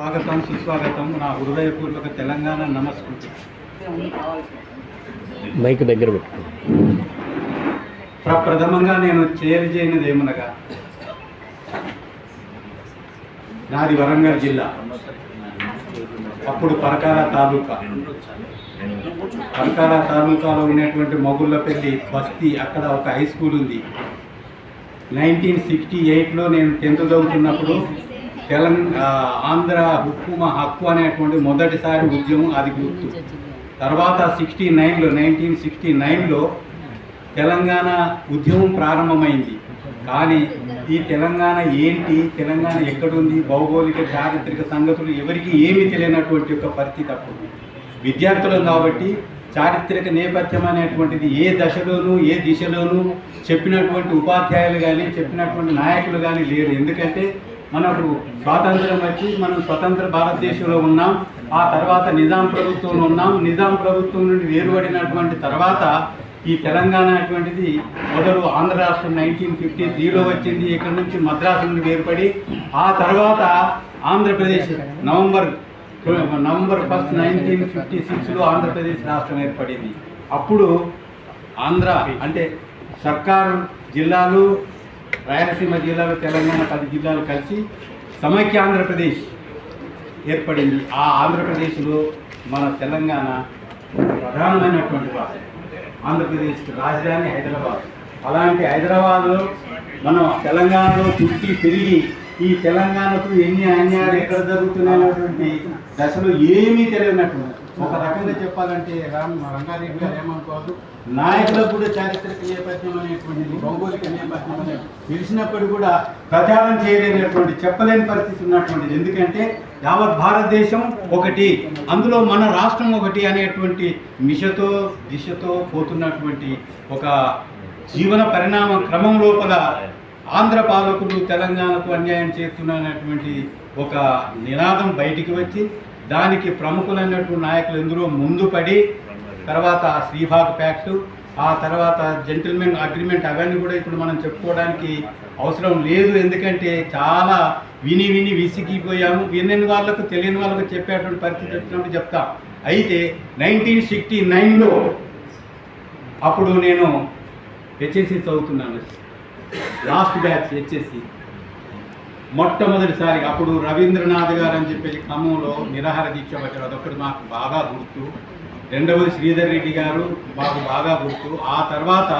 స్వాగతం సుస్వాగతం. నా హృదయపూర్వక తెలంగాణ నమస్కృతి. మైక్ దగ్గర ప్రప్రథమంగా నేను చేయనిది ఏమనగా నాది వరంగల్ జిల్లా. అప్పుడు పరకాల తాలూకా. పరకాల తాలూకాలో ఉన్నటువంటి మొగుళ్ళపల్లి బస్తీ అక్కడ ఒక హై స్కూల్ ఉంది. నైన్టీన్ సిక్స్టీ ఎయిట్లో నేను టెన్త్ చదువుతున్నప్పుడు తెలంగాణ ఆంధ్ర ఉక్కుమ హక్కు అనేటువంటి మొదటిసారి ఉద్యమం అది గుర్తు. తర్వాత సిక్స్టీ నైన్లో నైన్టీన్ సిక్స్టీ నైన్లో తెలంగాణ ఉద్యమం ప్రారంభమైంది. కానీ ఈ తెలంగాణ ఏంటి తెలంగాణ ఎక్కడుంది భౌగోళిక చారిత్రక సంగతులు ఎవరికి ఏమీ తెలియనటువంటి ఒక పరిస్థితి అప్పుడు. విద్యార్థులం కాబట్టి చారిత్రక నేపథ్యం అనేటువంటిది ఏ దశలోనూ ఏ దిశలోనూ చెప్పినటువంటి ఉపాధ్యాయులు కానీ చెప్పినటువంటి నాయకులు కానీ లేరు. ఎందుకంటే మనకు స్వాతంత్రం వచ్చి మనం స్వతంత్ర భారతదేశంలో ఉన్నాం. ఆ తర్వాత నిజాం ప్రభుత్వంలో ఉన్నాం. నిజాం ప్రభుత్వం నుండి వేరుపడినటువంటి తర్వాత ఈ తెలంగాణ అటువంటిది మొదలు ఆంధ్ర రాష్ట్రం నైన్టీన్ ఫిఫ్టీ త్రీలో వచ్చింది. ఇక్కడ నుంచి మద్రాసు నుండి వేరుపడి ఆ తర్వాత Andhra Pradesh November November first nineteen fifty సిక్స్లో ఆంధ్రప్రదేశ్ రాష్ట్రం ఏర్పడింది. అప్పుడు ఆంధ్ర అంటే సర్కారు జిల్లాలు రాయలసీమ జిల్లాలో తెలంగాణ పది జిల్లాలు కలిసి సమైక్య ఆంధ్రప్రదేశ్ ఏర్పడింది. ఆ ఆంధ్రప్రదేశ్లో మన తెలంగాణ ప్రధానమైనటువంటి భాష ఆంధ్రప్రదేశ్ రాజధాని హైదరాబాద్. అలాంటి హైదరాబాద్లో మనం తెలంగాణలో పుట్టి పెరిగి ఈ తెలంగాణకు ఎన్ని అన్యాయాలు ఎక్కడ జరుగుతున్నాయనేటువంటి దశలో ఏమీ తెలియనట్టు ఒక రకంగా చెప్పాలంటే రామ్ రంగారెడ్డి గారు ఏమనుకోవద్దు. నాయకులకు కూడా చారిత్రక నేపథ్యం అనేటువంటిది భౌగోళిక నేపథ్యం అనేది తెలిసినప్పుడు కూడా ప్రచారం చేయలేనటువంటి చెప్పలేని పరిస్థితి ఉన్నటువంటిది. ఎందుకంటే యావత్ భారతదేశం ఒకటి అందులో మన రాష్ట్రం ఒకటి అనేటువంటి మిషతో దిశతో పోతున్నటువంటి ఒక జీవన పరిణామ క్రమం లోపల ఆంధ్ర పాలకులు తెలంగాణకు అన్యాయం చేస్తున్నటువంటి ఒక నినాదం బయటికి వచ్చి దానికి ప్రముఖులైనటువంటి నాయకులు ఎందరో ముందు పడి తర్వాత శ్రీభాగ్ ప్యాక్ట్ ఆ తర్వాత జెంటిల్మెన్ అగ్రిమెంట్ అవన్నీ కూడా ఇప్పుడు మనం చెప్పుకోవడానికి అవసరం లేదు. ఎందుకంటే చాలా విని విని విసిగిపోయాము. వినని వాళ్ళకు తెలియని వాళ్ళకు చెప్పేటువంటి పరిస్థితి వచ్చినప్పుడు చెప్తా. అయితే నైన్టీన్ సిక్స్టీ నైన్లో అప్పుడు నేను హెచ్ఎస్సి చదువుతున్నాను. లాస్ట్ బ్యాచ్ హెచ్ఎస్సి మొట్టమొదటిసారి అప్పుడు రవీంద్రనాథ్ గారు అని చెప్పేసి క్రమంలో నిరాహార దీక్ష వచ్చారు అదొకటి మాకు బాగా గుర్తు. రెండవది శ్రీధర్ రెడ్డి గారు మాకు బాగా గుర్తు. ఆ తర్వాత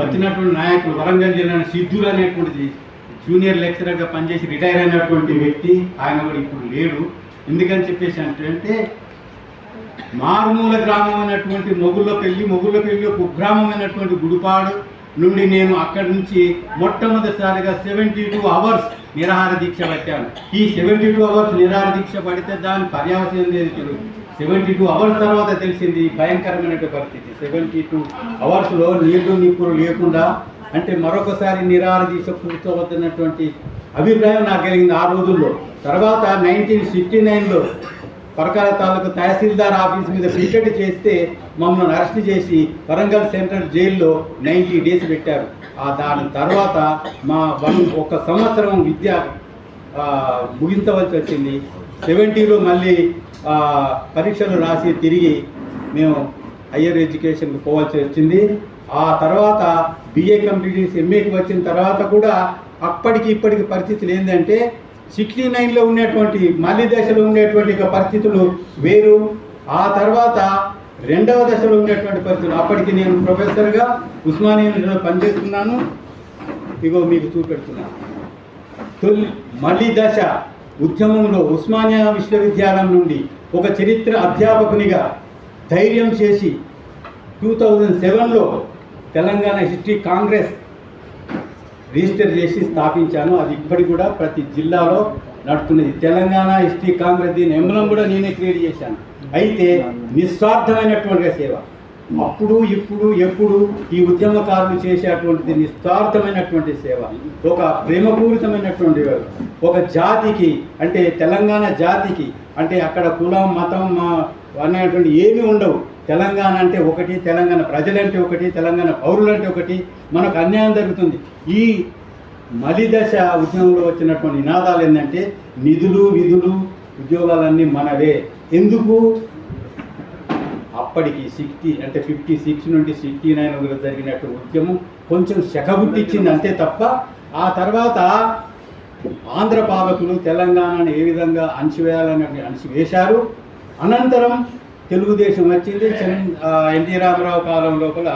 వచ్చినటువంటి నాయకులు వరంగల్ జిల్లా సిద్ధులు అనేటువంటిది జూనియర్ లెక్చరర్గా పనిచేసి రిటైర్ అయినటువంటి వ్యక్తి ఆయన కూడా ఇప్పుడు లేడు. ఎందుకని చెప్పేసి అంటే మారుమూల గ్రామం అయినటువంటి మొగుళ్ళపల్లి కుగ్రామం అయినటువంటి గుడిపాడు నుండి నేను అక్కడి నుంచి మొట్టమొదటిసారిగా సెవెంటీ టూ అవర్స్ నిరాహార దీక్ష పట్టాను. ఈ సెవెంటీ టూ అవర్స్ నిరాహార దీక్ష పడితే దాని పర్యావసరం లేదు తెలియదు సెవెంటీ టూ అవర్స్ తర్వాత తెలిసింది భయంకరమైన పరిస్థితి. సెవెంటీ టూ అవర్స్లో నీళ్ళు నిప్పులు లేకుండా అంటే మరొకసారి నిరాహార దీక్ష కూర్చోవద్దన్నటువంటి అభిప్రాయం నాకు కలిగింది ఆ రోజుల్లో. తర్వాత నైన్టీన్ సిక్స్టీ నైన్లో పరకాల తాలూకు తహసీల్దార్ ఆఫీస్ మీద పికెట్ చేస్తే మమ్మల్ని అరెస్ట్ చేసి వరంగల్ సెంట్రల్ జైల్లో నైంటీ డేస్ పెట్టారు. ఆ దాని తర్వాత మా వన్ ఒక సంవత్సరం విద్య ముగించవలసి వచ్చింది. సెవెంటీలో మళ్ళీ పరీక్షలు రాసి తిరిగి మేము హయ్యర్ ఎడ్యుకేషన్కి పోవాల్సి వచ్చింది. ఆ తర్వాత బిఏ కంప్లీట్ చేసి ఎంఏకి వచ్చిన తర్వాత కూడా అప్పటికి ఇప్పటికి పరిస్థితులు ఏంటంటే సిక్స్టీ నైన్లో ఉన్నటువంటి మళ్ళీ దశలో ఉండేటువంటి పరిస్థితులు వేరు. ఆ తర్వాత రెండవ దశలో ఉండేటువంటి పరిస్థితులు. అప్పటికి నేను ప్రొఫెసర్గా ఉస్మానియాలో పనిచేస్తున్నాను. ఇగో మీకు చూపెడుతున్నాను తొలి మళ్ళీ దశ ఉద్యమంలో ఉస్మానియా విశ్వవిద్యాలయం నుండి ఒక చరిత్ర అధ్యాపకునిగా ధైర్యం చేసి టూ థౌజండ్ సెవెన్లో తెలంగాణ హిస్టరీ కాంగ్రెస్ రిజిస్టర్ చేసి స్థాపించాను. అది ఇప్పటికి కూడా ప్రతి జిల్లాలో నడుతున్నది తెలంగాణ ఎస్టీ కాంగ్రెస్ దీని ఎంబలం కూడా నేనే క్రియేట్ చేశాను. అయితే నిస్వార్థమైనటువంటి సేవ. అప్పుడు ఇప్పుడు ఎప్పుడు ఈ ఉద్యమకారులు చేసేటువంటిది నిస్వార్థమైనటువంటి సేవ. ఒక ప్రేమపూరితమైనటువంటి ఒక జాతికి అంటే తెలంగాణ జాతికి అంటే అక్కడ కులం మతం మా- అనేటువంటి ఏమీ ఉండవు. తెలంగాణ అంటే ఒకటి తెలంగాణ ప్రజలంటే ఒకటి తెలంగాణ పౌరులంటే ఒకటి మనకు అన్యాయం జరుగుతుంది. ఈ మలిదశ ఉద్యమంలో వచ్చినటువంటి నినాదాలు ఏంటంటే నిధులు విధులు ఉద్యోగాలన్నీ మనవే. ఎందుకు? అప్పటికి సిక్స్టీ అంటే ఫిఫ్టీ సిక్స్ నుండి సిక్స్టీ నైన్ వరకు జరిగినట్టు ఉద్యమం కొంచెం శకబుట్టించింది అంతే తప్ప ఆ తర్వాత ఆంధ్ర పాలకులు తెలంగాణను ఏ విధంగా అణచివేయాలని అణచివేశారు. అనంతరం తెలుగుదేశం వచ్చింది. చంద్ ఎన్టీ రామారావు కాలం లోపల